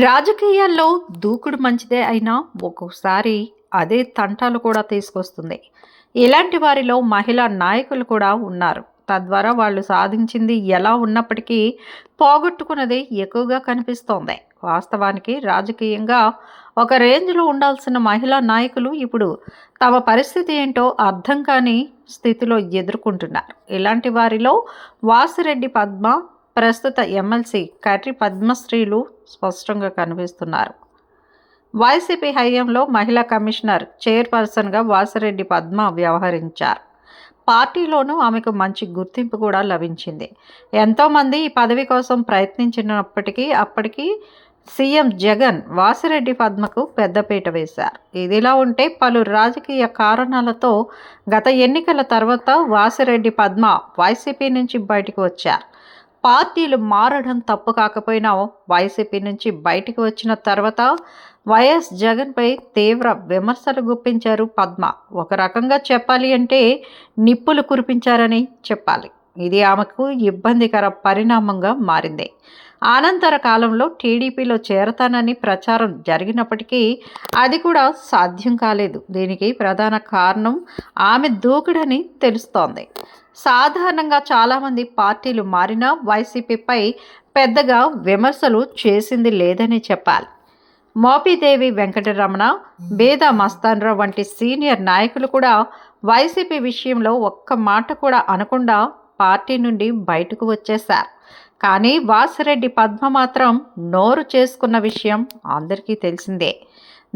రాజకీయాల్లో దూకుడు మంచిదే అయినా ఒక్కోసారి అదే తంటాలు కూడా తీసుకొస్తుంది. ఇలాంటి వారిలో మహిళా నాయకులు కూడా ఉన్నారు. తద్వారా వాళ్ళు సాధించింది ఎలా ఉన్నప్పటికీ పోగొట్టుకున్నది ఎక్కువగా కనిపిస్తోంది. వాస్తవానికి రాజకీయంగా ఒక రేంజ్లో ఉండాల్సిన మహిళా నాయకులు ఇప్పుడు తమ పరిస్థితి ఏంటో అర్థం కాని స్థితిలో ఎదుర్కొంటున్నారు. ఇలాంటి వారిలో వాసిరెడ్డి పద్మ ప్రస్తుత ఎమ్మెల్సీ కర్రి పద్మశ్రీలు స్పష్టంగా కనిపిస్తున్నారు. వైసీపీ హయాంలో మహిళా కమిషనర్ చైర్పర్సన్గా వాసిరెడ్డి పద్మ వ్యవహరించారు. పార్టీలోనూ ఆమెకు మంచి గుర్తింపు కూడా లభించింది. ఎంతోమంది ఈ పదవి కోసం ప్రయత్నించినప్పటికీ అప్పటికి సీఎం జగన్ వాసిరెడ్డి పద్మకు పెద్దపీట వేశారు. ఇదిలా ఉంటే పలు రాజకీయ కారణాలతో గత ఎన్నికల తర్వాత వాసిరెడ్డి పద్మ వైసీపీ నుంచి బయటకు వచ్చారు. పార్టీలు మారడం తప్పు కాకపోయినా వైసీపీ నుంచి బయటకు వచ్చిన తర్వాత వైఎస్ జగన్పై తీవ్ర విమర్శలు గుప్పించారు పద్మ. ఒక రకంగా చెప్పాలి అంటే నిప్పులు కురిపించారని చెప్పాలి. ఇది ఆమెకు ఇబ్బందికర పరిణామంగా మారింది. అనంతర కాలంలో టీడీపీలో చేరతానని ప్రచారం జరిగినప్పటికీ అది కూడా సాధ్యం కాలేదు. దీనికి ప్రధాన కారణం ఆమె దూకుడని తెలుస్తోంది. సాధారణంగా చాలామంది పార్టీలు మారినా వైసీపీపై పెద్దగా విమర్శలు చేసింది లేదని చెప్పాలి. మోపిదేవి వెంకటరమణ బేద మస్తాన్రావు వంటి సీనియర్ నాయకులు కూడా వైసీపీ విషయంలో ఒక్క మాట కూడా అనకుండా పార్టీ నుండి బయటకు వచ్చేశారు. కానీ వాసిరెడ్డి పద్మ మాత్రం నోరు చేసుకున్న విషయం అందరికీ తెలిసిందే.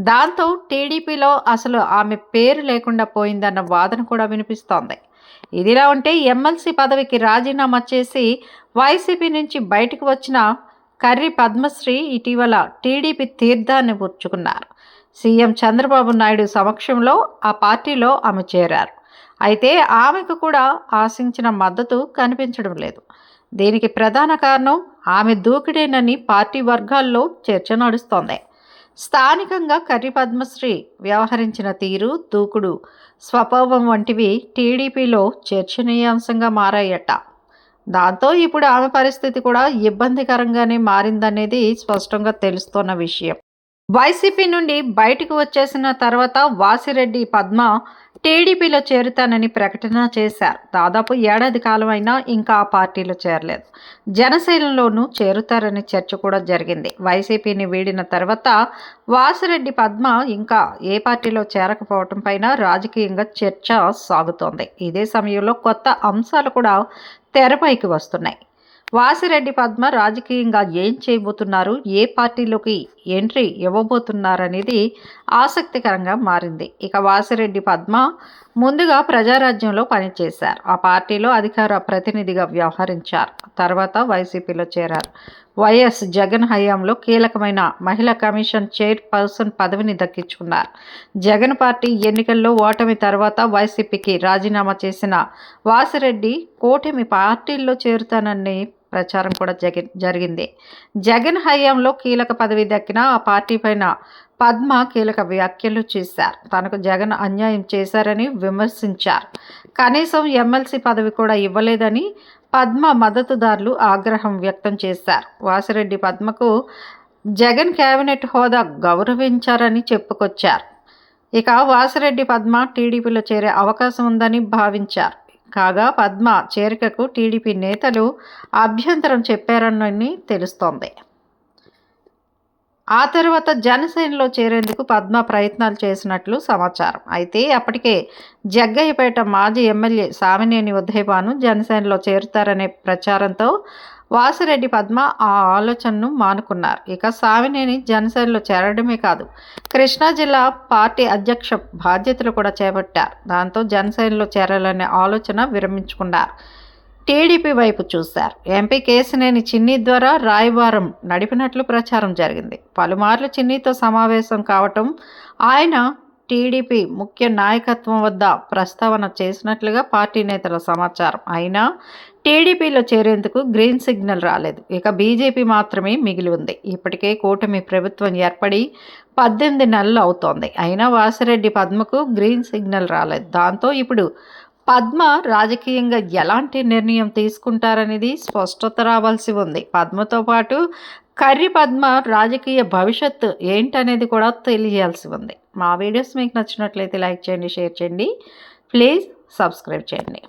దాంతో టీడీపీలో అసలు ఆమె పేరు లేకుండా పోయిందన్న వాదన కూడా వినిపిస్తోంది. ఇదిలా ఉంటే ఎమ్మెల్సీ పదవికి రాజీనామా చేసి వైసీపీ నుంచి బయటకు వచ్చిన కర్రి పద్మశ్రీ ఇటీవల టీడీపీ తీర్థాన్ని పుచ్చుకున్నారు. సీఎం చంద్రబాబు నాయుడు సమక్షంలో ఆ పార్టీలో ఆమె చేరారు. అయితే ఆమెకు కూడా ఆశించిన మద్దతు కనిపించడం లేదు. దీనికి ప్రధాన కారణం ఆమె దూకుడేనని పార్టీ వర్గాల్లో చర్చ నడుస్తోంది. స్థానికంగా కర్రి పద్మశ్రీ వ్యవహరించిన తీరు దూకుడు స్వభావం వంటివి టీడీపీలో చర్చనీయాంశంగా మారాయట. దాంతో ఇప్పుడు ఆమె పరిస్థితి కూడా ఇబ్బందికరంగానే మారిందనేది స్పష్టంగా తెలుస్తున్న విషయం. వైసీపీ నుండి బయటకు వచ్చేసిన తర్వాత వాసిరెడ్డి పద్మ టీడీపీలో చేరుతానని ప్రకటన చేశారు. దాదాపు ఏడాది కాలం అయినా ఇంకా ఆ పార్టీలో చేరలేదు. జనసేనలోనూ చేరుతారని చర్చ కూడా జరిగింది. వైసీపీని వీడిన తర్వాత వాసిరెడ్డి పద్మ ఇంకా ఏ పార్టీలో చేరకపోవటం పైన రాజకీయంగా చర్చ సాగుతోంది. ఇదే సమయంలో కొత్త అంశాలు కూడా తెరపైకి వస్తున్నాయి. వాసిరెడ్డి పద్మ రాజకీయంగా ఏం చేయబోతున్నారు? ఏ పార్టీలోకి ఎంట్రీ ఇవ్వబోతున్నారనేది ఆసక్తికరంగా మారింది. ఇక వాసిరెడ్డి పద్మ ముందుగా ప్రజారాజ్యంలో పనిచేశారు. ఆ పార్టీలో అధికార ప్రతినిధిగా వ్యవహరించారు. తర్వాత వైసీపీలో చేరారు. వైఎస్ జగన్ హయాంలో కీలకమైన మహిళా కమిషన్ చైర్పర్సన్ పదవిని దక్కించుకున్నారు. జగన్ పార్టీ ఎన్నికల్లో ఓటమి తర్వాత వైసీపీకి రాజీనామా చేసిన వాసిరెడ్డి కూటమి పార్టీల్లో చేరుతానని ప్రచారం కూడా జగన్ జరిగింది. జగన్ హయాంలో కీలక పదవి దక్కిన ఆ పార్టీ పైన పద్మ కీలక వ్యాఖ్యలు చేశారు. తనకు జగన్ అన్యాయం చేశారని విమర్శించారు. కనీసం ఎమ్మెల్సీ పదవి కూడా ఇవ్వలేదని పద్మ మద్దతుదారులు ఆగ్రహం వ్యక్తం చేశారు. వాసిరెడ్డి పద్మకు జగన్ కేబినెట్ హోదా గౌరవించారని చెప్పుకొచ్చారు. ఇక వాసిరెడ్డి పద్మ టీడీపీలో చేరే అవకాశం ఉందని భావించారు. కాగా పద్మ చేరికకు టీడీపీ నేతలు అభ్యంతరం చెప్పారని తెలుస్తోంది. ఆ తర్వాత జనసేనలో చేరేందుకు పద్మ ప్రయత్నాలు చేసినట్లు సమాచారం. అయితే అప్పటికే జగ్గయ్యపేట మాజీ ఎమ్మెల్యే సామినేని ఉదయభాను జనసేనలో చేరుతారనే ప్రచారంతో వాసిరెడ్డి పద్మ ఆ ఆలోచనను మానుకున్నారు. ఇక సావినేని జనసేనలో చేరడమే కాదు కృష్ణా జిల్లా పార్టీ అధ్యక్ష బాధ్యతలు కూడా చేపట్టారు. దాంతో జనసేనలో చేరాలనే ఆలోచన విరమించుకున్నారు. టీడీపీ వైపు చూశారు. ఎంపీ కేసినేని చిన్ని ద్వారా రాయబారం నడిపినట్లు ప్రచారం జరిగింది. పలుమార్లు చిన్నితో సమావేశం కావటం ఆయన టీడీపీ ముఖ్య నాయకత్వం వద్ద ప్రస్తావన చేసినట్లుగా పార్టీ నేతల సమాచారం. అయినా టీడీపీలో చేరేందుకు గ్రీన్ సిగ్నల్ రాలేదు. ఇక బీజేపీ మాత్రమే మిగిలి ఉంది. ఇప్పటికే కూటమి ప్రభుత్వం ఏర్పడి పద్దెనిమిది నెలలు అవుతోంది. అయినా వాసిరెడ్డి పద్మకు గ్రీన్ సిగ్నల్ రాలేదు. దాంతో ఇప్పుడు పద్మ రాజకీయంగా ఎలాంటి నిర్ణయం తీసుకుంటారనేది స్పష్టత రావాల్సి ఉంది. పద్మతో పాటు కర్రి పద్మ రాజకీయ భవిష్యత్తు ఏంటనేది కూడా తెలియాల్సి ఉంది. మా వీడియోస్ మీకు నచ్చినట్లయితే లైక్ చేయండి షేర్ చేయండి. ప్లీజ్ సబ్స్క్రైబ్ చేయండి.